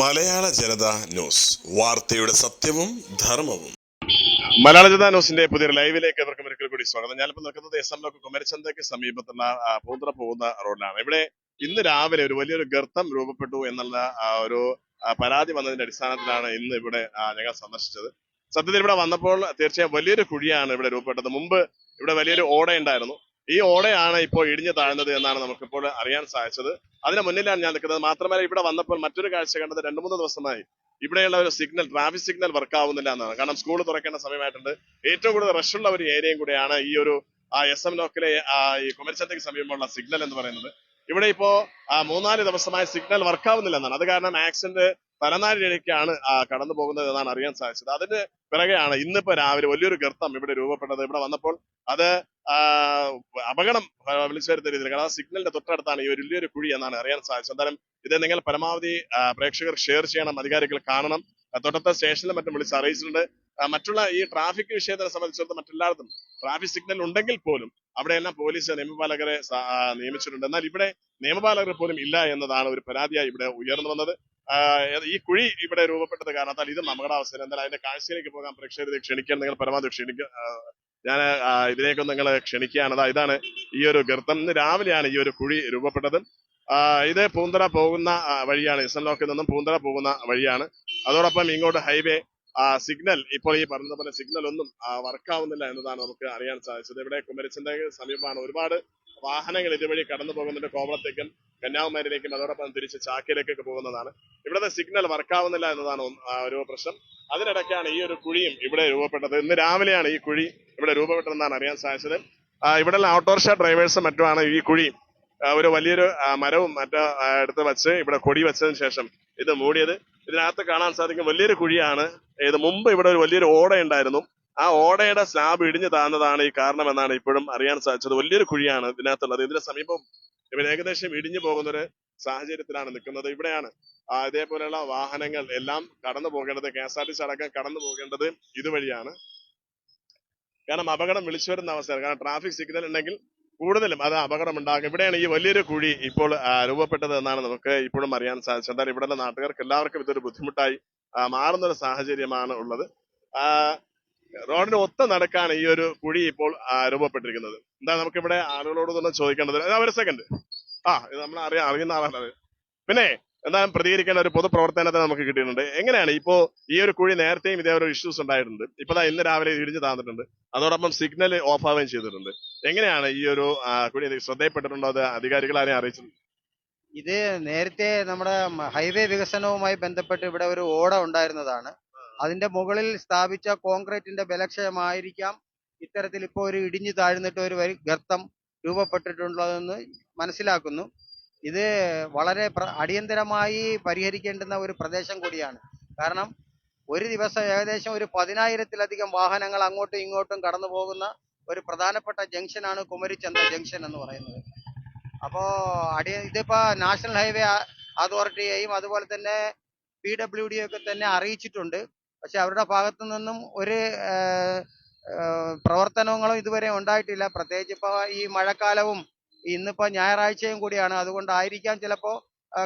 മലയാള ജനത news. വാർത്തയുടെ സത്യവും ധർമ്മവും. മലയാള ജനതാ ന്യൂസിന്റെ പുതിയൊരു ലൈവിലേക്ക് ഇവർക്ക് ഒരിക്കൽ കൂടി സ്വാഗതം. ഞാനിപ്പോൾ നിൽക്കുന്നത് എസ് എം ലോക്ക് കുമരച്ചന്തയ്ക്ക് സമീപത്തുള്ള പൂന്തറ പോകുന്ന റോഡിലാണ്. ഇവിടെ ഇന്ന് രാവിലെ ഒരു വലിയൊരു ഗർത്തം രൂപപ്പെട്ടു എന്നുള്ള ഒരു പരാതി വന്നതിന്റെ അടിസ്ഥാനത്തിലാണ് ഇന്ന് ഇവിടെ ഞങ്ങൾ സന്ദർശിച്ചത്. സത്യത്തിൽ ഇവിടെ വന്നപ്പോൾ തീർച്ചയായും വലിയൊരു കുഴിയാണ് ഇവിടെ രൂപപ്പെട്ടത്. മുമ്പ് ഇവിടെ വലിയൊരു ഓട ഉണ്ടായിരുന്നു ഈ ഓടയാണ് ഇപ്പോൾ ഇടിഞ്ഞു താഴ്ന്നത് എന്നാണ് നമുക്കിപ്പോൾ അറിയാൻ സാധിച്ചത്. അതിന് മുന്നിലാണ് ഞാൻ നിൽക്കുന്നത് മാത്രമല്ല ഇവിടെ വന്നപ്പോൾ മറ്റൊരു കാഴ്ച കണ്ടത് രണ്ടു മൂന്ന് ദിവസമായി ഇവിടെയുള്ള ഒരു സിഗ്നൽ ട്രാഫിക് സിഗ്നൽ വർക്ക് ആവുന്നില്ല എന്നാണ്. കാരണം സ്കൂൾ തുറക്കേണ്ട സമയമായിട്ടുണ്ട്. ഏറ്റവും കൂടുതൽ റഷ് ഉള്ള ഒരു ഏരിയയും കൂടെയാണ് ഈ ഒരു എസ് എം ലോക്കിലെ ഈ കുമരച്ചന്തയ്ക്ക് സമീപമുള്ള സിഗ്നൽ എന്ന് പറയുന്നത്. ഇവിടെ ഇപ്പോ മൂന്നാൽ ദിവസമായി സിഗ്നൽ വർക്ക് ആവുന്നില്ല എന്നാണ്. അത് കാരണം ആക്സിഡന്റ് തലനാരിഴയ്ക്കാണ് കടന്നു പോകുന്നത് എന്നാണ് അറിയാൻ സാധിച്ചത്. അതിന് പിറകെയാണ് ഇന്നിപ്പോ രാവിലെ വലിയൊരു ഗർത്തം ഇവിടെ രൂപപ്പെട്ടത്. ഇവിടെ വന്നപ്പോൾ അത് അപകടം വിളിച്ചു വരുത്ത രീതിയിൽ കാരണം സിഗ്നലിന്റെ തൊട്ടടുത്താണ് ഈ വലിയൊരു കുഴി എന്നാണ് അറിയാൻ സാധിച്ചത്. എന്തായാലും ഇത് നിങ്ങൾ പരമാവധി പ്രേക്ഷകർ ഷെയർ ചെയ്യണം അധികാരികൾ കാണണം. തൊട്ടത്തെ സ്റ്റേഷനിലും മറ്റും വിളിച്ച് അറിയിച്ചിട്ടുണ്ട്. മറ്റുള്ള ഈ ട്രാഫിക് വിഷയത്തിനെ സംബന്ധിച്ചിടത്തോളം മറ്റെല്ലായിടത്തും ട്രാഫിക് സിഗ്നൽ ഉണ്ടെങ്കിൽ പോലും അവിടെയെല്ലാം പോലീസ് നിയമപാലകരെ നിയമിച്ചിട്ടുണ്ട്. എന്നാൽ ഇവിടെ നിയമപാലകർ പോലും ഇല്ല എന്നതാണ് ഒരു പരാതിയായി ഇവിടെ ഉയർന്നു വന്നത്. ഈ കുഴി ഇവിടെ രൂപപ്പെട്ടത് കാരണത്താൽ ഇതും അവസരം. എന്നാൽ അതിന്റെ കാഴ്ചയിലേക്ക് പോകാൻ പ്രേക്ഷകരെ ക്ഷണിക്കാൻ നിങ്ങൾ പരമാവധി ക്ഷണിക്കുക ഞാൻ ഇതിലേക്ക് നിങ്ങൾ ക്ഷണിക്കുകയാണ്. അതാ ഇതാണ് ഈ ഒരു ഗർത്തം. ഇന്ന് രാവിലെയാണ് ഈ ഒരു കുഴി രൂപപ്പെട്ടത്. ഇത് പൂന്തറ പോകുന്ന വഴിയാണ്. എസ് ലോക്കിൽ നിന്നും പൂന്തറ പോകുന്ന വഴിയാണ്. അതോടൊപ്പം ഇങ്ങോട്ട് ഹൈവേ സിഗ്നൽ. ഇപ്പോൾ ഈ പറഞ്ഞ പോലെ സിഗ്നൽ ഒന്നും വർക്ക് ആവുന്നില്ല എന്നതാണ് നമുക്ക് അറിയാൻ സാധിച്ചത്. ഇവിടെ കുമരച്ചന്റെ സമീപമാണ് ഒരുപാട് വാഹനങ്ങൾ ഇതുവഴി കടന്നു പോകുന്നുണ്ട് കോവളത്തേക്കും. കന്യാകുമാരിയിലേക്കും അതോടൊപ്പം തിരിച്ച് ചാക്കിലേക്കൊക്കെ പോകുന്നതാണ്. ഇവിടുത്തെ സിഗ്നൽ വർക്ക് ആവുന്നില്ല എന്നതാണ് ഒരു പ്രശ്നം. അതിനിടയ്ക്കാണ് ഈ ഒരു കുഴിയും ഇവിടെ രൂപപ്പെട്ടത്. ഇന്ന് രാവിലെയാണ് ഈ കുഴി ഇവിടെ രൂപപ്പെട്ടതെന്നാണ് അറിയാൻ സാധിച്ചത്. ഇവിടെയുള്ള ഓട്ടോറിക്ഷ ഡ്രൈവേഴ്സും മറ്റുമാണ് ഈ കുഴി. ഒരു വലിയൊരു മരവും മറ്റേ എടുത്ത് വെച്ച് ഇവിടെ കൊടി വെച്ചതിന് ശേഷം ഇത് മൂടിയത്. ഇതിനകത്ത് കാണാൻ സാധിക്കും വലിയൊരു കുഴിയാണ്. ഇത് മുമ്പ് ഇവിടെ ഒരു വലിയൊരു ഓട ഉണ്ടായിരുന്നു ആ ഓടയുടെ സ്ലാബ് ഇടിഞ്ഞു താഴ്ന്നതാണ് ഈ കാരണം എന്നാണ് ഇപ്പോഴും അറിയാൻ സാധിച്ചത്. വലിയൊരു കുഴിയാണ് ഇതിനകത്തുള്ളത്. ഇതിന്റെ സമീപം ഇവർ ഏകദേശം ഇടിഞ്ഞു പോകുന്ന ഒരു സാഹചര്യത്തിലാണ് നിൽക്കുന്നത്. ഇവിടെയാണ് ഇതേപോലെയുള്ള വാഹനങ്ങൾ എല്ലാം കടന്നു പോകേണ്ടത്. K S R T C അടക്കം കടന്നു പോകേണ്ടത് ഇതുവഴിയാണ്. കാരണം അപകടം വിളിച്ചു വരുന്ന അവസ്ഥയാണ്. കാരണം ട്രാഫിക് സിഗ്നൽ ഉണ്ടെങ്കിൽ കൂടുതലും അത് അപകടം ഉണ്ടാകും ഇവിടെയാണ് ഈ വലിയൊരു കുഴി ഇപ്പോൾ രൂപപ്പെട്ടത് എന്നാണ് നമുക്ക് ഇപ്പോഴും അറിയാൻ സാധിച്ചത്. എന്തായാലും ഇവിടെയുള്ള നാട്ടുകാർക്ക് എല്ലാവർക്കും ഇതൊരു ബുദ്ധിമുട്ടായി മാറുന്ന ഒരു സാഹചര്യമാണ് ഉള്ളത്. റോഡിന് ഒത്ത നടക്കാണ് ഈ ഒരു കുഴി ഇപ്പോൾ രൂപപ്പെട്ടിരിക്കുന്നത്. എന്താ നമുക്കിവിടെ ആളുകളോട് തന്നെ ചോദിക്കേണ്ടത്? ഒരു സെക്കൻഡ് ആ ഇത് നമ്മൾ അറിയാം അറിയുന്ന ആളാണ് പിന്നെ എന്താ പ്രതികരിക്കേണ്ട ഒരു പൊതുപ്രവർത്തനത്തെ നമുക്ക് കിട്ടിയിട്ടുണ്ട്. എങ്ങനെയാണ് ഇപ്പോ ഈ ഒരു കുഴി നേരത്തെയും ഇതേ ഒരു ഇഷ്യൂസ് ഉണ്ടായിട്ടുണ്ട്. ഇപ്പൊ ഇന്ന് രാവിലെ ഇടിഞ്ഞു താന്നിട്ടുണ്ട്. അതോടൊപ്പം സിഗ്നൽ ഓഫ് ആവുകയും ചെയ്തിട്ടുണ്ട്. എങ്ങനെയാണ് ഈ ഒരു കുഴി ശ്രദ്ധയിൽപ്പെട്ടിട്ടുണ്ടോ? അത് അധികാരികൾ ആരെയും അറിയിച്ചിട്ടുണ്ട്? ഇത് നേരത്തെ നമ്മുടെ ഹൈവേ വികസനവുമായി ബന്ധപ്പെട്ട് ഇവിടെ ഒരു ഓട ഉണ്ടായിരുന്നതാണ്. അതിന്റെ മുകളിൽ സ്ഥാപിച്ച കോൺക്രീറ്റിന്റെ ബലക്ഷയമായിരിക്കാം. ഇത്തരത്തിൽ ഇപ്പോൾ ഒരു ഇടിഞ്ഞു താഴ്ന്നിട്ട് ഒരു ഗർത്തം രൂപപ്പെട്ടിട്ടുള്ളതെന്ന് മനസ്സിലാക്കുന്നു. ഇത് വളരെ അടിയന്തരമായി പരിഹരിക്കേണ്ടുന്ന ഒരു പ്രദേശം കൂടിയാണ്. കാരണം ഒരു ദിവസം ഏകദേശം ഒരു പതിനായിരത്തിലധികം വാഹനങ്ങൾ അങ്ങോട്ടും ഇങ്ങോട്ടും കടന്നു പോകുന്ന ഒരു പ്രധാനപ്പെട്ട ജംഗ്ഷനാണ് കുമരിച്ചന്ത ജംഗ്ഷൻ എന്ന് പറയുന്നത്. അപ്പോൾ അടി ഇതിപ്പോൾ നാഷണൽ ഹൈവേ അതോറിറ്റിയെയും അതുപോലെ തന്നെ പി ഡബ്ല്യു ഡി ഒക്കെ തന്നെ അറിയിച്ചിട്ടുണ്ട്. പക്ഷെ അവരുടെ ഭാഗത്തു നിന്നും ഒരു പ്രവർത്തനങ്ങളും ഇതുവരെ ഉണ്ടായിട്ടില്ല. പ്രത്യേകിച്ച് ഇപ്പോൾ ഈ മഴക്കാലവും ഇന്നിപ്പോൾ ഞായറാഴ്ചയും കൂടിയാണ്. അതുകൊണ്ടായിരിക്കാം ചിലപ്പോൾ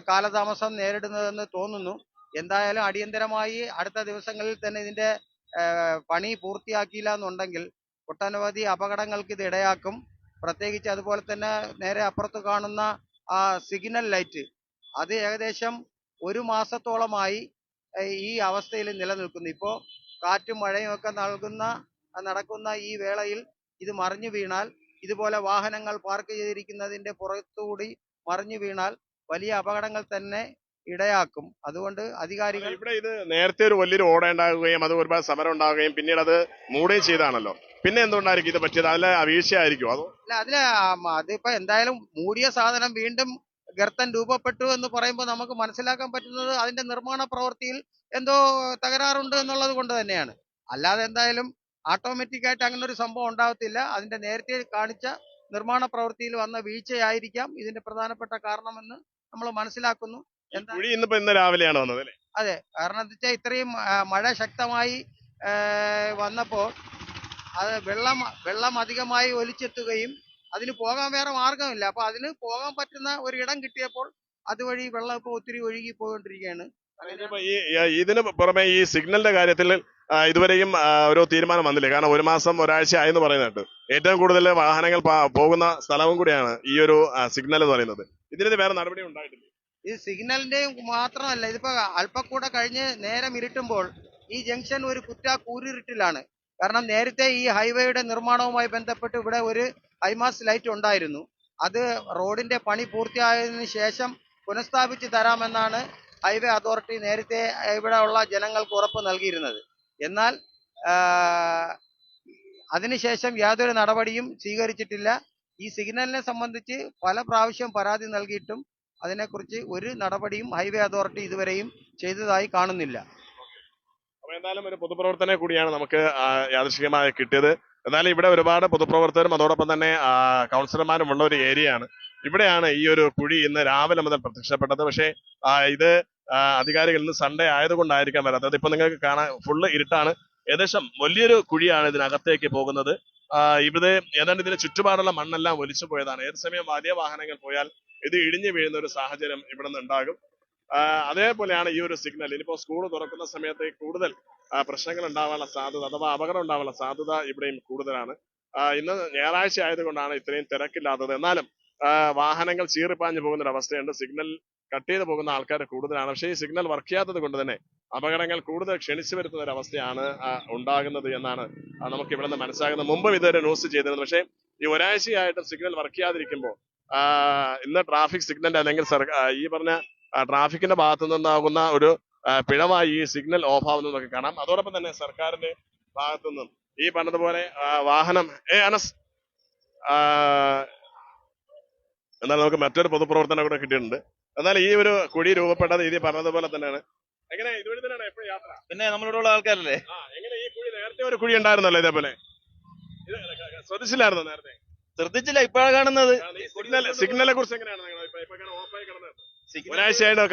കാലതാമസം നേരിടുന്നതെന്ന് തോന്നുന്നു. എന്തായാലും അടിയന്തരമായി അടുത്ത ദിവസങ്ങളിൽ തന്നെ ഇതിന്റെ പണി പൂർത്തിയാക്കിയില്ല എന്നുണ്ടെങ്കിൽ ഒട്ടനവധി അപകടങ്ങൾക്ക് ഇത് ഇടയാക്കും. പ്രത്യേകിച്ച് അതുപോലെ തന്നെ നേരെ അപ്പുറത്ത് കാണുന്ന ആ സിഗ്നൽ ലൈറ്റ് അത് ഏകദേശം ഒരു മാസത്തോളമായി ഈ അവസ്ഥയിൽ നിലനിൽക്കുന്നു. ഇപ്പോൾ കാറ്റും മഴയും ഒക്കെ നൽകുന്ന നടക്കുന്ന ഈ വേളയിൽ ഇത് മറിഞ്ഞു വീണാൽ ഇതുപോലെ വാഹനങ്ങൾ പാർക്ക് ചെയ്തിരിക്കുന്നതിന്റെ പുറത്തുകൂടി മറിഞ്ഞു വീണാൽ വലിയ അപകടങ്ങൾ തന്നെ ഇടയാക്കും. അതുകൊണ്ട് അധികാരികൾ ഇവിടെ ഇത് നേരത്തെ ഒരു വലിയൊരു ഓട ഉണ്ടാകുകയും അത് ഒരുപാട് സമരം ഉണ്ടാവുകയും പിന്നീട് അത് മൂടുകയും ചെയ്താണല്ലോ. പിന്നെ എന്തുകൊണ്ടായിരിക്കും ഇത് പറ്റിയത്? അതിലെ വീഴ്ചയായിരിക്കും അതോ? അല്ല അതിലെ അതിപ്പോ എന്തായാലും മൂടിയ സാധനം വീണ്ടും ഗർത്തം രൂപപ്പെട്ടു എന്ന് പറയുമ്പോൾ നമുക്ക് മനസ്സിലാക്കാൻ പറ്റുന്നത് അതിന്റെ നിർമ്മാണ പ്രവൃത്തിയിൽ എന്തോ തകരാറുണ്ട് എന്നുള്ളത് കൊണ്ട് തന്നെയാണ്. അല്ലാതെ എന്തായാലും ഓട്ടോമാറ്റിക് ആയിട്ട് അങ്ങനെ ഒരു സംഭവം ഉണ്ടാകത്തില്ല അതിന്റെ നേരത്തെ കാണിച്ച നിർമ്മാണ പ്രവൃത്തിയിൽ വന്ന വീഴ്ചയായിരിക്കാം ഇതിന്റെ പ്രധാനപ്പെട്ട കാരണമെന്ന് നമ്മൾ മനസ്സിലാക്കുന്നു. കുഴി ഇന്നിപ്പോ ഇന്ന് രാവിലെയാണ് വന്നത് അതെ. കാരണം എന്താ വെച്ചാൽ ഇത്രയും മഴ ശക്തമായി വന്നപ്പോൾ അത് വെള്ളം വെള്ളം അധികമായി ഒലിച്ചെത്തുകയും അതിന് പോകാൻ വേറെ മാർഗമില്ല അപ്പൊ അതിന് പോകാൻ പറ്റുന്ന ഒരു ഇടം കിട്ടിയപ്പോൾ അതുവഴി വെള്ളം ഇപ്പോൾ ഒത്തിരി ഒഴുകി പോയിക്കൊണ്ടിരിക്കുകയാണ്. ഇതിന് പുറമെ ഈ സിഗ്നലിന്റെ കാര്യത്തിൽ ഇതുവരെയും ഒരു തീരുമാനം വന്നില്ല. കാരണം ഒരു മാസം ഒരാഴ്ച ആയെന്ന് പറയുന്നുണ്ട്. ഏറ്റവും കൂടുതൽ വാഹനങ്ങൾ പോകുന്ന സ്ഥലവും കൂടിയാണ് ഈ ഒരു സിഗ്നൽ എന്ന് പറയുന്നത്. ഇതിനെതിരെ വേറെ നടപടി ഉണ്ടായിട്ടില്ല. ഈ സിഗ്നലിന്റെയും മാത്രമല്ല ഇതിപ്പോ അല്പക്കൂടെ കൂടെ കഴിഞ്ഞ് നേരം ഇരുട്ടുമ്പോൾ ഈ ജംഗ്ഷൻ ഒരു കുറ്റ കൂരിരുട്ടിലാണ്. കാരണം നേരത്തെ ഈ ഹൈവേയുടെ നിർമ്മാണവുമായി ബന്ധപ്പെട്ട് ഇവിടെ ഒരു ഹൈമാസ് ലൈറ്റ് ഉണ്ടായിരുന്നു. അത് റോഡിന്റെ പണി പൂർത്തിയായതിനു ശേഷം പുനഃസ്ഥാപിച്ചു തരാമെന്നാണ് ഹൈവേ അതോറിറ്റി നേരത്തെ ഇവിടെ ഉള്ള ജനങ്ങൾക്ക് ഉറപ്പ് നൽകിയിരുന്നത്. എന്നാൽ അതിനുശേഷം യാതൊരു നടപടിയും സ്വീകരിച്ചിട്ടില്ല. ഈ സിഗ്നലിനെ സംബന്ധിച്ച് പല പ്രാവശ്യം പരാതി നൽകിയിട്ടും അതിനെക്കുറിച്ച് ഒരു നടപടിയും ഹൈവേ അതോറിറ്റി ഇതുവരെയും ചെയ്തതായി കാണുന്നില്ല. എന്തായാലും ഒരു പൊതുപ്രവർത്തനെ കൂടിയാണ് നമുക്ക് യാദൃശികമായി കിട്ടിയത്. എന്നാലും ഇവിടെ ഒരുപാട് പൊതുപ്രവർത്തകരും അതോടൊപ്പം തന്നെ കൗൺസിലർമാരും ഉള്ള ഒരു ഏരിയയാണ്. ഇവിടെയാണ് ഈ ഒരു കുഴി ഇന്ന് രാവിലെ മുതൽ പ്രത്യക്ഷപ്പെട്ടത്. പക്ഷേ ഇത് അധികാരികൾ ഇന്ന് സൺഡേ ആയതുകൊണ്ടായിരിക്കാം വരാത്തത്. ഇപ്പൊ നിങ്ങൾക്ക് കാണാൻ ഫുള്ള് ഇരുട്ടാണ്. ഏകദേശം വലിയൊരു കുഴിയാണ് ഇതിനകത്തേക്ക് പോകുന്നത്. ഇവിടെ ഏതാണ്ട് ഇതിന് ചുറ്റുപാടുള്ള മണ്ണെല്ലാം ഒലിച്ചു പോയതാണ്. ഏത് സമയം വലിയ വാഹനങ്ങൾ പോയാൽ ഇത് ഇടിഞ്ഞു വീഴുന്ന ഒരു സാഹചര്യം ഇവിടെ നിന്ന് ഉണ്ടാകും അതേപോലെയാണ് ഈ ഒരു സിഗ്നൽ ഇനിയിപ്പോ സ്കൂൾ തുറക്കുന്ന സമയത്ത് കൂടുതൽ പ്രശ്നങ്ങൾ ഉണ്ടാവാനുള്ള സാധ്യത അഥവാ അപകടം ഉണ്ടാവാനുള്ള സാധ്യത ഇവിടെയും കൂടുതലാണ്. ഇന്ന് ഞായറാഴ്ച ആയതുകൊണ്ടാണ് ഇത്രയും തിരക്കില്ലാത്തത്. എന്നാലും വാഹനങ്ങൾ ചീറിപ്പാഞ്ഞു പോകുന്ന ഒരു അവസ്ഥയുണ്ട് സിഗ്നൽ കട്ട് ചെയ്ത് പോകുന്ന ആൾക്കാർ കൂടുതലാണ്. പക്ഷേ ഈ സിഗ്നൽ വർക്ക് ചെയ്യാത്തത് കൊണ്ട് തന്നെ അപകടങ്ങൾ കൂടുതൽ ക്ഷണിച്ചു വരുത്തുന്ന ഒരു അവസ്ഥയാണ് ഉണ്ടാകുന്നത് എന്നാണ് നമുക്ക് ഇവിടെ നിന്ന് മനസ്സിലാകുന്നത് മുമ്പും ഇതൊരു ന്യൂസ് ചെയ്തിരുന്നത്. പക്ഷേ ഈ ഒരാഴ്ചയായിട്ട് സിഗ്നൽ വർക്ക് ചെയ്യാതിരിക്കുമ്പോൾ ഇന്ന് ട്രാഫിക് സിഗ്നൽ അല്ലെങ്കിൽ ഈ പറഞ്ഞ ട്രാഫിക്കിന്റെ ഭാഗത്തു നിന്നാകുന്ന ഒരു പിഴവായി ഈ സിഗ്നൽ ഓഫ് ആവുന്നതൊക്കെ കാണാം. അതോടൊപ്പം തന്നെ സർക്കാരിന്റെ ഭാഗത്തു നിന്നും ഈ പറഞ്ഞതുപോലെ വാഹനം ഏ അനസ് എന്നാൽ നമുക്ക് മറ്റൊരു പൊതുപ്രവർത്തനം കൂടെ കിട്ടിയിട്ടുണ്ട്. എന്നാൽ ഈ ഒരു കുഴി രൂപപ്പെട്ടത് ഇത് പറഞ്ഞതുപോലെ തന്നെയാണ്. എങ്ങനെ? ഇതുവഴി തന്നെയാണ് എപ്പോഴും യാത്ര? പിന്നെ നമ്മളിവിടെ ഉള്ള ആൾക്കാരല്ലേ എങ്ങനെ ഈ കുഴി നേരത്തെ ഒരു കുഴി ഉണ്ടായിരുന്നല്ലോ ഇതേപോലെ? ഇത് ശ്രദ്ധിച്ചില്ലായിരുന്നോ നേരത്തെ? ശ്രദ്ധിച്ചില്ല ഇപ്പോഴാണ് കാണുന്നത്. സിഗ്നലെ കുറിച്ച് എങ്ങനെയാണ്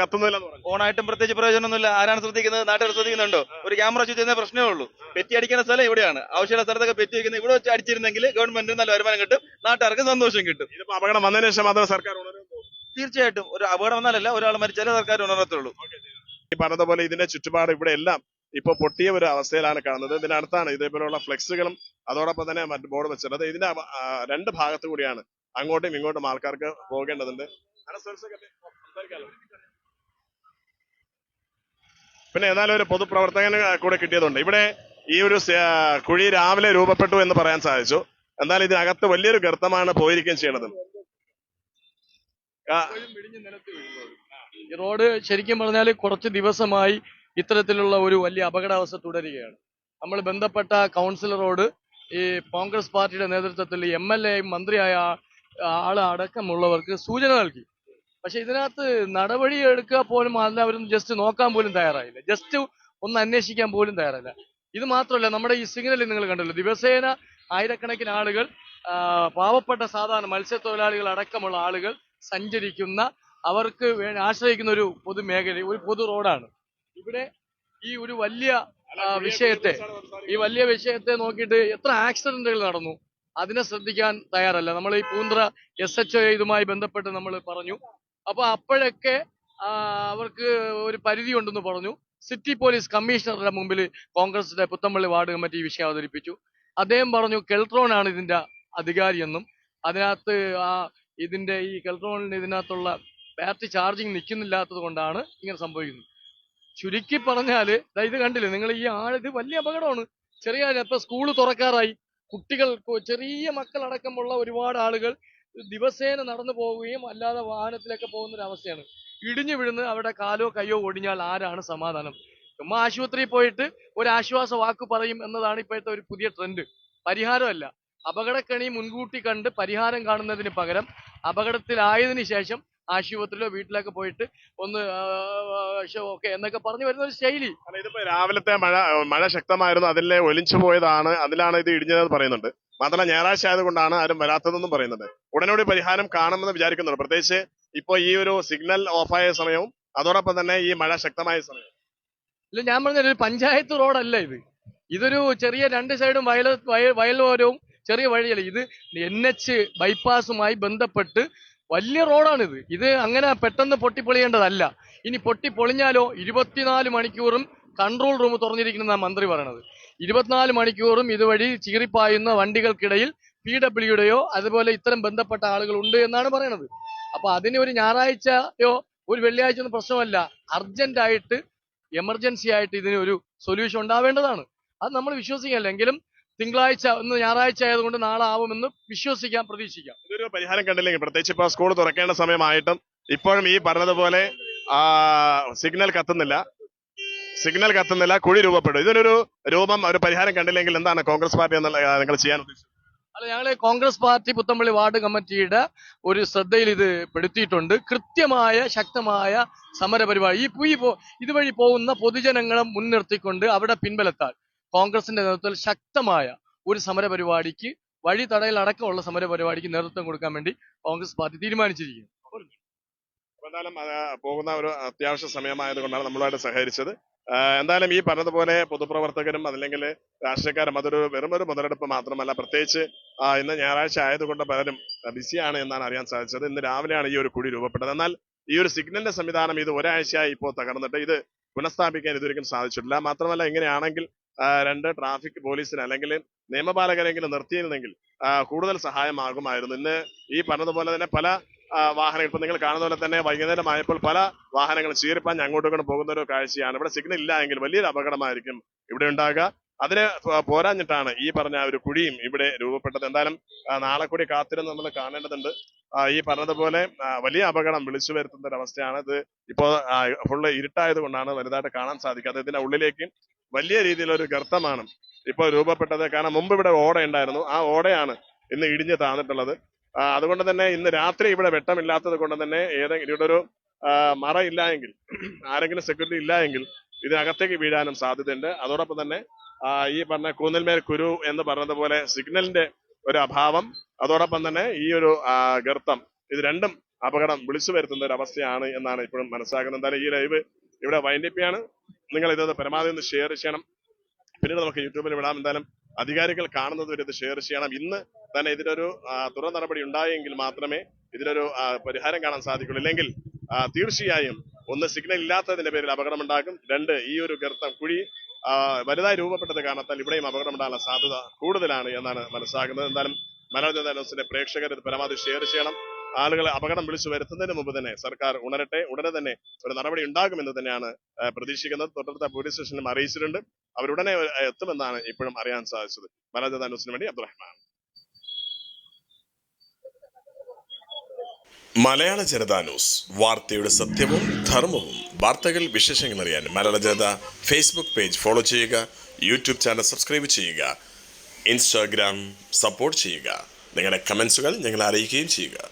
കത്തുന്നില്ല ഒരാഴ്ചയായിട്ട് ഓണായിട്ടും പ്രത്യേകിച്ച് പ്രയോജനമൊന്നുമില്ല. ആരാണ് ശ്രദ്ധിക്കുന്നത്? നാട്ടുകാർ ശ്രദ്ധിക്കുന്നുണ്ടോ? ഒരു ക്യാമറ ചെയ്യുന്ന പ്രശ്നമേ ഉള്ളൂ. പെറ്റി അടിക്കുന്ന സ്ഥലം ഇവിടെയാണ്. ആവശ്യമുള്ള സ്ഥലത്തൊക്കെ പെറ്റി വയ്ക്കുന്നത് ഇവിടെ വെച്ച് അടിച്ചിരുന്നെങ്കിൽ ഗവൺമെന്റിന് നല്ല വരുമാനം കിട്ടും. നാട്ടുകാർക്ക് സന്തോഷം കിട്ടും. ഇതിപ്പോ അപകടം വന്നതിന് ശേഷം മാത്രമേ സർക്കാർ തീർച്ചയായിട്ടും ഒരു അപകടം വന്നാലല്ല ഒരാൾ മരിച്ചാലേ സർക്കാർ ഉണരത്തുള്ളൂ ഈ പറഞ്ഞതുപോലെ ഇതിന്റെ ചുറ്റുപാട് ഇവിടെ എല്ലാം ഇപ്പൊ പൊട്ടിയ ഒരു അവസ്ഥയിലാണ് കാണുന്നത്. ഇതിനടുത്താണ് ഇതേപോലെയുള്ള ഫ്ലെക്സുകളും അതോടൊപ്പം തന്നെ മറ്റു ബോർഡ് വെച്ചിട്ടുള്ളത്. ഇതിന്റെ രണ്ട് ഭാഗത്തു കൂടിയാണ് അങ്ങോട്ടും ഇങ്ങോട്ടും ആൾക്കാർക്ക് പോകേണ്ടതുണ്ട്. പിന്നെ ഏതായാലും ഒരു പൊതുപ്രവർത്തകന് കൂടെ കിട്ടിയതുണ്ട്. ഇവിടെ ഈ ഒരു കുഴി രാവിലെ രൂപപ്പെട്ടു എന്ന് പറയാൻ സാധിച്ചു. എന്നാൽ ഇതിനകത്ത് വലിയൊരു ഗർത്തമാണ് പോയിരിക്കുകയും ചെയ്യണത് ഈ റോഡ് ശരിക്കും പറഞ്ഞാൽ കുറച്ച് ദിവസമായി ഇത്തരത്തിലുള്ള ഒരു വലിയ അപകടാവസ്ഥ തുടരുകയാണ്. നമ്മൾ ബന്ധപ്പെട്ട കൗൺസിലറോട് ഈ കോൺഗ്രസ് പാർട്ടിയുടെ നേതൃത്വത്തിൽ എം എൽ എയും മന്ത്രിയായ ആൾ അടക്കമുള്ളവർക്ക് സൂചന നൽകി. പക്ഷെ ഇതിനകത്ത് നടപടി എടുക്കുക പോലും എല്ലാവരും ജസ്റ്റ് നോക്കാൻ പോലും തയ്യാറായില്ല. ജസ്റ്റ് ഒന്ന് അന്വേഷിക്കാൻ പോലും തയ്യാറല്ല ഇത് മാത്രമല്ല നമ്മുടെ ഈ സിഗ്നലിൽ നിങ്ങൾ കണ്ടല്ലോ. ദിവസേന ആയിരക്കണക്കിന് ആളുകൾ പാവപ്പെട്ട സാധാരണ മത്സ്യത്തൊഴിലാളികൾ അടക്കമുള്ള ആളുകൾ സഞ്ചരിക്കുന്ന അവർക്ക് ആശ്രയിക്കുന്ന ഒരു പൊതുമേഖല ഒരു പൊതു റോഡാണ്. ഇവിടെ ഈ ഒരു വലിയ വിഷയത്തെ ഈ വലിയ വിഷയത്തെ നോക്കിയിട്ട് എത്ര ആക്സിഡന്റുകൾ നടന്നു അതിനെ ശ്രദ്ധിക്കാൻ തയ്യാറല്ല. നമ്മൾ ഈ പൂന്ത്ര എസ് എച്ച് ഇതുമായി ബന്ധപ്പെട്ട് നമ്മൾ പറഞ്ഞു. അപ്പൊ അപ്പോഴൊക്കെ അവർക്ക് ഒരു പരിധി ഉണ്ടെന്ന് പറഞ്ഞു. സിറ്റി പോലീസ് കമ്മീഷണറുടെ മുമ്പിൽ കോൺഗ്രസിന്റെ പുത്തമ്പള്ളി വാർഡ് കമ്മിറ്റി ഈ വിഷയം അവതരിപ്പിച്ചു. അദ്ദേഹം പറഞ്ഞു കെൽട്രോൺ ആണ് ഇതിന്റെ അധികാരിയെന്നും അതിനകത്ത് ആ ഇതിന്റെ ഈ ഇലക്ട്രോണിന് ഇതിനകത്തുള്ള ബാറ്ററി ചാർജിങ് നിൽക്കുന്നില്ലാത്തത് കൊണ്ടാണ് ഇങ്ങനെ സംഭവിക്കുന്നത്. ചുരുക്കി പറഞ്ഞാൽ ദാ ഇത് കണ്ടില്ലേ നിങ്ങൾ ഈ ആൾ ഇത് വലിയ അപകടമാണ്. ചെറിയ. ഇപ്പൊ സ്കൂൾ തുറക്കാറായി. കുട്ടികൾ ചെറിയ ചെറിയ മക്കളടക്കമുള്ള ഒരുപാട് ആളുകൾ ദിവസേന നടന്നു പോവുകയും അല്ലാതെ വാഹനത്തിലൊക്കെ പോകുന്ന ഒരു അവസ്ഥയാണ് ഇടിഞ്ഞു വിഴുന്ന് അവിടെ കാലോ കയ്യോ ഒടിഞ്ഞാൽ ആരാണ് സമാധാനം? ചുമ്മാ ആശുപത്രിയിൽ പോയിട്ട് ഒരു ആശ്വാസ വാക്ക് പറയും എന്നതാണ് ഇപ്പോഴത്തെ ഒരു പുതിയ ട്രെൻഡ് പരിഹാരമല്ല. അപകടക്കണി മുൻകൂട്ടി കണ്ട് പരിഹാരം കാണുന്നതിന് പകരം അപകടത്തിലായതിനു ശേഷം ആശുപത്രിയിലോ വീട്ടിലൊക്കെ പോയിട്ട് ഒന്ന് ഓക്കെ എന്നൊക്കെ പറഞ്ഞു വരുന്ന ഒരു ശൈലി. ഇതിപ്പോ രാവിലത്തെ മഴ മഴ ശക്തമായിരുന്നു. അതിലെ ഒലിച്ചു പോയതാണ്. അതിലാണ് ഇത് ഇടിഞ്ഞതെന്ന് പറയുന്നുണ്ട്. മാത്രമല്ല ഞായറാഴ്ച ആയതുകൊണ്ടാണ് ആരും വരാത്തതെന്നും പറയുന്നുണ്ട്. ഉടനടി പരിഹാരം കാണുമെന്ന് വിചാരിക്കുന്നുണ്ട്. പ്രത്യേകിച്ച് ഇപ്പൊ ഈ ഒരു സിഗ്നൽ ഓഫായ സമയവും അതോടൊപ്പം തന്നെ ഈ മഴ ശക്തമായ സമയം ഇല്ല ഞാൻ പറഞ്ഞ ഒരു പഞ്ചായത്ത് റോഡല്ല ഇത്. ഇതൊരു ചെറിയ രണ്ട് സൈഡും വയൽ വയൽ വയലോരവും ചെറിയ വഴിയല്ല. ഇത് എൻ എച്ച് ബൈപ്പാസുമായി ബന്ധപ്പെട്ട് വലിയ റോഡാണിത്. ഇത് അങ്ങനെ പെട്ടെന്ന് പൊട്ടിപ്പൊളിയേണ്ടതല്ല. ഇനി പൊട്ടി പൊളിഞ്ഞാലോ ഇരുപത്തിനാല് മണിക്കൂറും കൺട്രോൾ റൂം തുറന്നിരിക്കുന്ന മന്ത്രി പറയണത്. ഇരുപത്തിനാല് മണിക്കൂറും ഇതുവഴി ചീറിപ്പായുന്ന വണ്ടികൾക്കിടയിൽ പി ഡബ്ല്യുടെയോ അതുപോലെ ഇത്തരം ബന്ധപ്പെട്ട ആളുകൾ ഉണ്ട് എന്നാണ് പറയണത്. അപ്പൊ അതിന് ഒരു ഞായറാഴ്ചയോ ഒരു വെള്ളിയാഴ്ച ഒന്നും പ്രശ്നമല്ല. അർജന്റ് ആയിട്ട് എമർജൻസി ആയിട്ട് ഇതിന് ഒരു സൊല്യൂഷൻ ഉണ്ടാവേണ്ടതാണ്. അത് നമ്മൾ വിശ്വസിക്കല്ല എങ്കിലും തിങ്കളാഴ്ച ഒന്ന് ഞായറാഴ്ച ആയതുകൊണ്ട് നാളെ ആവുമെന്ന് വിശ്വസിക്കാം പ്രതീക്ഷിക്കാം. ഇതൊരു പരിഹാരം കണ്ടില്ലെങ്കിൽ പ്രത്യേകിച്ച് ഇപ്പോൾ സ്കൂൾ തുറക്കേണ്ട സമയമായിട്ടും ഇപ്പോഴും ഈ പറഞ്ഞതുപോലെ സിഗ്നൽ കത്തുന്നില്ല. സിഗ്നൽ കത്തുന്നില്ല കുഴി രൂപപ്പെടും. ഇതിനൊരു രൂപം ഒരു പരിഹാരം കണ്ടില്ലെങ്കിൽ എന്താണ് കോൺഗ്രസ് പാർട്ടി എന്നുള്ള നിങ്ങൾ ചെയ്യാൻ ഉദ്ദേശിച്ചത്? അല്ല ഞങ്ങൾ കോൺഗ്രസ് പാർട്ടി പുത്തമ്പള്ളി വാർഡ് കമ്മിറ്റിയുടെ ഒരു ശ്രദ്ധയിൽ ഇത് പെടുത്തിയിട്ടുണ്ട്. കൃത്യമായ ശക്തമായ സമരപരിപാടി. ഈ കുഴി ഇതുവഴി പോകുന്ന പൊതുജനങ്ങളെ മുൻനിർത്തിക്കൊണ്ട് അവിടെ പിൻബലത്താൽ കോൺഗ്രസിന്റെ നേതൃത്വത്തിൽ ശക്തമായ ഒരു സമരപരിപാടിക്ക് വഴി തടയൽ അടക്കമുള്ള സമരപരിപാടിക്ക് നേതൃത്വം കൊടുക്കാൻ വേണ്ടി കോൺഗ്രസ് പാർട്ടി തീരുമാനിച്ചിരിക്കുന്നു. എന്തായാലും പോകുന്ന ഒരു അത്യാവശ്യ സമയമായതുകൊണ്ടാണ് നമ്മളുമായിട്ട് സഹകരിച്ചത്. എന്തായാലും ഈ പറഞ്ഞതുപോലെ പൊതുപ്രവർത്തകരും അല്ലെങ്കിൽ രാഷ്ട്രീയക്കാരും അതൊരു വെറും ഒരു മുതലെടുപ്പ് മാത്രമല്ല. പ്രത്യേകിച്ച് ഇന്ന് ഞായറാഴ്ച ആയതുകൊണ്ട് പലരും ബിസിയാണ് എന്നാണ് അറിയാൻ സാധിച്ചത്. ഇന്ന് രാവിലെയാണ് ഈ ഒരു കുഴി രൂപപ്പെട്ടത്. എന്നാൽ ഈ ഒരു സിഗ്നലിന്റെ സംവിധാനം ഇത് ഒരാഴ്ചയായി ഇപ്പോൾ തകർന്നിട്ട് ഇത് പുനഃസ്ഥാപിക്കാൻ ഇതുവരെയും സാധിച്ചിട്ടില്ല. മാത്രമല്ല ഇങ്ങനെയാണെങ്കിൽ രണ്ട് ട്രാഫിക് പോലീസിന് അല്ലെങ്കിൽ നിയമപാലകരെങ്കിലും നിർത്തിയിരുന്നെങ്കിൽ കൂടുതൽ സഹായമാകുമായിരുന്നു. ഇന്ന് ഈ പറഞ്ഞതുപോലെ തന്നെ പല വാഹനങ്ങൾ ഇപ്പൊ നിങ്ങൾ കാണുന്ന പോലെ തന്നെ വൈകുന്നേരം ആയപ്പോൾ പല വാഹനങ്ങളും ചീറിപ്പാഞ്ഞ് അങ്ങോട്ടും ഇങ്ങോട്ടും പോകുന്ന ഒരു കാഴ്ചയാണ്. ഇവിടെ സിഗ്നൽ ഇല്ല എങ്കിൽ വലിയൊരു അപകടമായിരിക്കും ഇവിടെ ഉണ്ടാകുക. അതിന് പോരാഞ്ഞിട്ടാണ് ഈ പറഞ്ഞ ഒരു കുഴിയും ഇവിടെ രൂപപ്പെട്ടത്. എന്തായാലും നാളെ കൂടി കാത്തിരുന്ന് നമ്മൾ കാണേണ്ടതുണ്ട്. ഈ പറഞ്ഞതുപോലെ വലിയ അപകടം വിളിച്ചു വരുത്തുന്ന ഒരു അവസ്ഥയാണ് ഇത് ഇപ്പോ ഫുള്ള് ഇരുട്ടായത് കൊണ്ടാണ് വലുതായിട്ട് കാണാൻ സാധിക്കാത്തത്. ഇതിന്റെ ഉള്ളിലേക്ക് വലിയ രീതിയിലൊരു ഗർത്തമാണ് ഇപ്പോൾ രൂപപ്പെട്ടത്. കാരണം മുമ്പ് ഇവിടെ ഓട ഉണ്ടായിരുന്നു. ആ ഓടയാണ് ഇന്ന് ഇടിഞ്ഞ് താന്നിട്ടുള്ളത്. അതുകൊണ്ട് തന്നെ ഇന്ന് രാത്രി ഇവിടെ വെട്ടമില്ലാത്തത് കൊണ്ട് തന്നെ ഏതെങ്കിലും ഇവിടെ ഒരു മറ ഇല്ല എങ്കിൽ ആരെങ്കിലും സെക്യൂരിറ്റി ഇല്ല എങ്കിൽ ഇതിനകത്തേക്ക് വീഴാനും സാധ്യതയുണ്ട്. അതോടൊപ്പം തന്നെ ഈ പറഞ്ഞ കൂന്നൽമേൽ കുരു എന്ന് പറഞ്ഞതുപോലെ സിഗ്നലിന്റെ ഒരു അഭാവം അതോടൊപ്പം തന്നെ ഈ ഒരു ഗർത്തം ഇത് രണ്ടും അപകടം വിളിച്ചു വരുത്തുന്ന ഒരു അവസ്ഥയാണ് എന്നാണ് ഇപ്പോഴും മനസ്സിലാക്കുന്നത്. എന്തായാലും ഈ ലൈവ് ഇവിടെ വൈൻഡിപ്പിയാണ് നിങ്ങൾ ഇത് പരമാവധി ഒന്ന് ഷെയർ ചെയ്യണം. പിന്നീട് നമുക്ക് യൂട്യൂബിൽ വിടാം. എന്തായാലും അധികാരികൾ കാണുന്നത് വരെ ഇത് ഷെയർ ചെയ്യണം. ഇന്ന് തന്നെ ഇതിനൊരു തുടർ നടപടി ഉണ്ടായെങ്കിൽ മാത്രമേ ഇതിനൊരു പരിഹാരം കാണാൻ സാധിക്കുള്ളൂ ഇല്ലെങ്കിൽ തീർച്ചയായും ഒന്ന് സിഗ്നൽ ഇല്ലാത്തതിന്റെ പേരിൽ അപകടമുണ്ടാകും. രണ്ട് ഈ ഒരു ഗർത്തം കുഴി വലുതായി രൂപപ്പെട്ടത് കാരണത്താൽ ഇവിടെയും അപകടമുണ്ടാകാനുള്ള സാധ്യത കൂടുതലാണ് എന്നാണ് മനസ്സിലാക്കുന്നത് എന്തായാലും മനോരഞ്ജന ന്യൂസിന്റെ പ്രേക്ഷകർ ഇത് പരമാവധി ഷെയർ ചെയ്യണം. ആളുകളെ അപകടം വിളിച്ചു വരുത്തുന്നതിന് മുമ്പ് തന്നെ സർക്കാർ ഉണരട്ടെ. ഉടനെ തന്നെ ഒരു നടപടി ഉണ്ടാകുമെന്ന് തന്നെയാണ് പ്രതീക്ഷിക്കുന്നത്. തൊട്ടടുത്ത പോലീസ് സ്റ്റേഷനിലും അറിയിച്ചിട്ടുണ്ട്. അവരുടനെ എത്തുമെന്നാണ് ഇപ്പോഴും അറിയാൻ സാധിച്ചത്. മനോരഞ്ജന ന്യൂസിന് വേണ്ടി അബ്ദുറഹ്മാൻ. മലയാള ജനത ന്യൂസ്. വാർത്തയുടെ സത്യവും ധർമ്മവും. വാർത്തകൾ വിശേഷങ്ങൾ അറിയാൻ Malayala Janatha Facebook page follow ചെയ്യുക യൂട്യൂബ് ചാനൽ സബ്സ്ക്രൈബ് ചെയ്യുക ഇൻസ്റ്റാഗ്രാം സപ്പോർട്ട് ചെയ്യുക. നിങ്ങളുടെ കമൻസുകൾ ഞങ്ങളെ അറിയിക്കുകയും ചെയ്യുക.